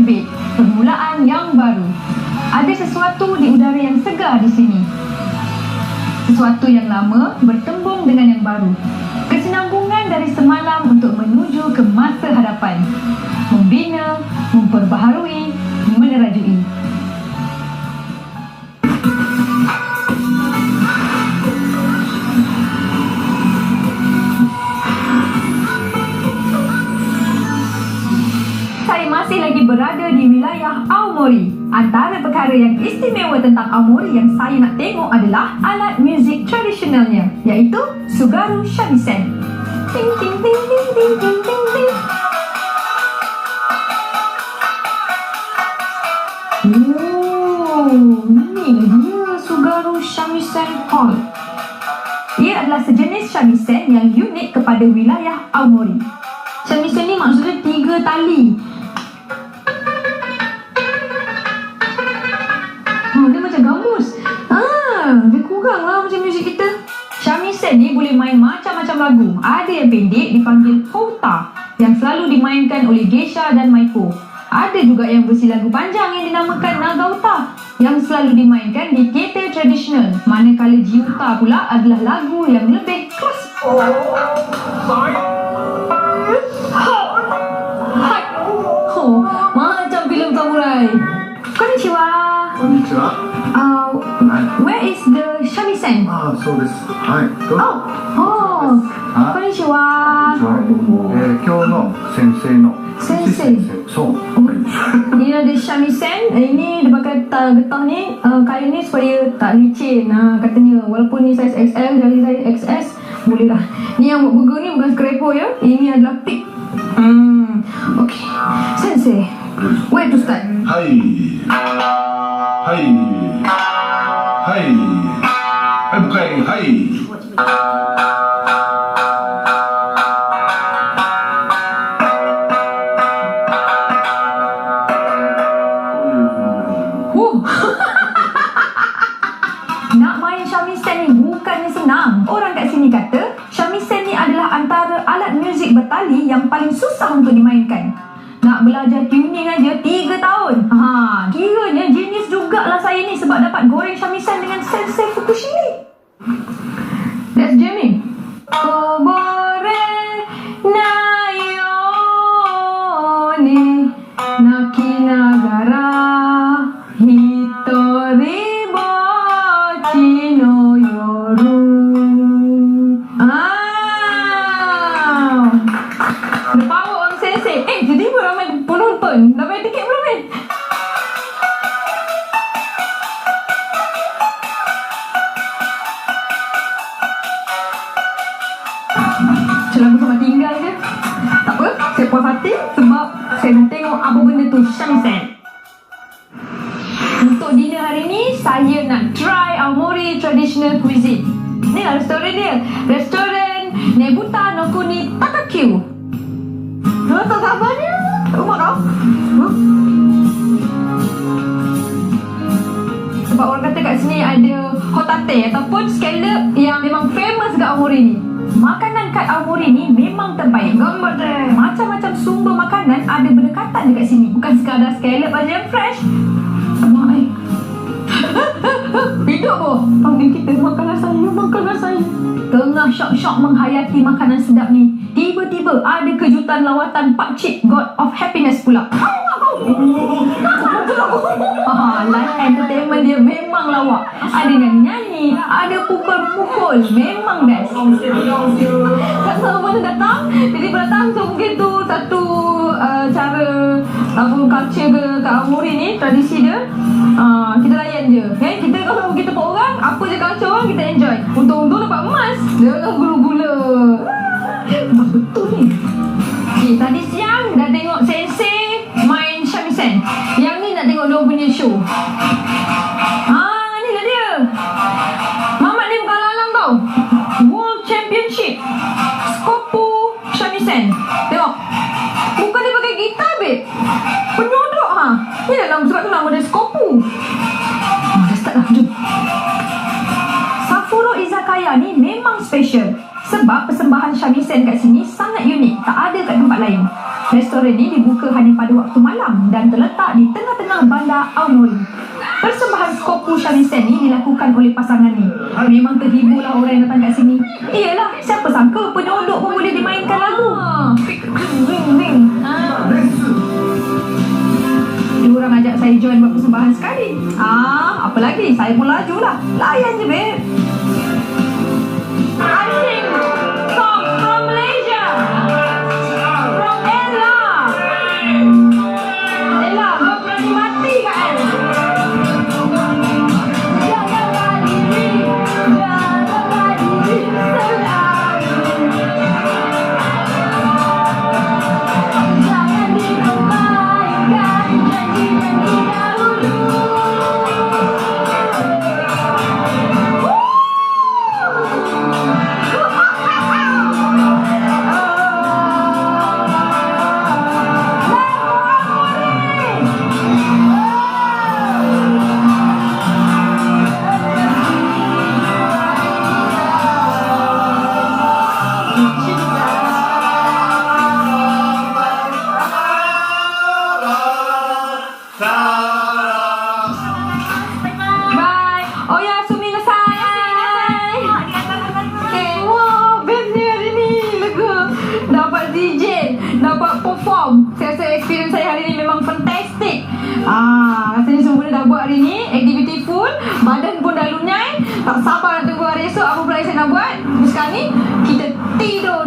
terbit, permulaan yang baru. Ada sesuatu di udara yang segar di sini. Sesuatu yang lama bertembung dengan yang baru. Kesinambungan dari semalam untuk menuju ke masa hadapan. Membina, memperbaharui, berada di wilayah Aomori. Antara perkara yang istimewa tentang Aomori yang saya nak tengok adalah alat muzik tradisionalnya, iaitu Sugaru Shamisen. Ting ting ting ting ting ting ting ting. Oh. Ia adalah sejenis shamisen yang unik kepada wilayah Aomori. Shamisen ni maksudnya tiga tali. Lah macam muzik kita. Shamisen ni boleh main macam-macam lagu. Ada yang pendek dipanggil Hota yang selalu dimainkan oleh Geisha dan Maiko. Ada juga yang versi lagu panjang yang dinamakan Nagauta yang selalu dimainkan di teater tradisional. Manakala Jiuta pula adalah lagu yang lebih keras. Hai. the shamisen? ああ、そうです。はい。どうぞ Oh, oh, あ、 konnichiwa. えー、今日の先生の。先生そう。 Ini ada shamisen. Eh, Ini dia pakai ta- getah ni uh, kain ni supaya tak licin. Uh, katanya walaupun ni saiz XL dari saiz XS boleh lah. Ni yang buat burger ni bukan scraper ya. Ini adalah pick. Hmm. Okay. Sensei, where to start? はい。 Nak main shamisen ni bukannya senang. Orang kat sini kata, shamisen ni adalah antara alat muzik bertali yang paling susah untuk dimainkan. Nak belajar tuning aja 3 tahun. Ha, kiranya jenis jugalah saya ni sebab dapat goreng shamisen dengan Sensei Macam lagu sama tinggal je Tak apa, saya puas hati Sebab saya nak tengok apa benda tu Shamisen Untuk dinner hari ni Saya nak try Aomori traditional cuisine. Ni lah restoran dia. Restoran Nebuta no Kuni Takakyu tak sabarnya Kau huh? Sebab orang kata kat sini ada hotate ataupun scallop yang memang famous kat Aomori ni. Makanan kat Aomori ni memang terbaik. Macam-macam sumber makanan ada berdekatan dekat sini. Bukan sekadar scallop aja yang fresh. Mak eh. Hidup po. Panggil kita makanan saya, makanan saya. Tengah syok-syok menghayati makanan sedap ni. Tiba-tiba ada kejutan lawatan Pak Cik God of Happiness pula. Ah, live entertainment dia memang lawak. Ada yang nyanyi, ada pukul-pukul. Memang best. Tak mana datang. Jadi datang tu mungkin tu satu uh, cara apa culture ke kat Amori ni, tradisi dia. Uh, kita layan je. Okay? Kita kalau kita per orang, apa je culture orang kita enjoy. Untung-untung dapat emas. Jangan gula-gula. Betul ni. Okay, tadi siang dah tengok Sensei main shamisen. Yang ni nak tengok dia punya show. Ah, ni lah dia. Mamat ni bukan lalang tau. World Championship. Skopu shamisen. Tengok. Bukan dia pakai gitar, babe. Penyodok ha. Ni dah nama sebab tu nama dia Skopu. Ah, dah start dah. Jom. Safuro Izakaya ni memang special sebab persembahan shamisen kat sini sangat unik, tak ada kat tempat lain. Restoran ni dibuka hanya pada waktu malam, dan terletak di tengah-tengah bandar Aonori. Persembahan Skopu Shamisen ni dilakukan oleh pasangan ni. Memang terhiburlah orang yang datang kat sini. Iyalah, siapa sangka penyodok pun boleh dimainkan lagu. Ring, ring. Ah. Dia orang ajak saya join buat persembahan sekali. Ah, apa lagi? Saya pun laju lah. Layan je, babe. Ah, rasanya semua benda dah buat hari ni. Activity full. Badan pun dah lunyai. Tak sabar nak tunggu hari esok. Apa pula yang saya nak buat. Sekarang ni, kita tidur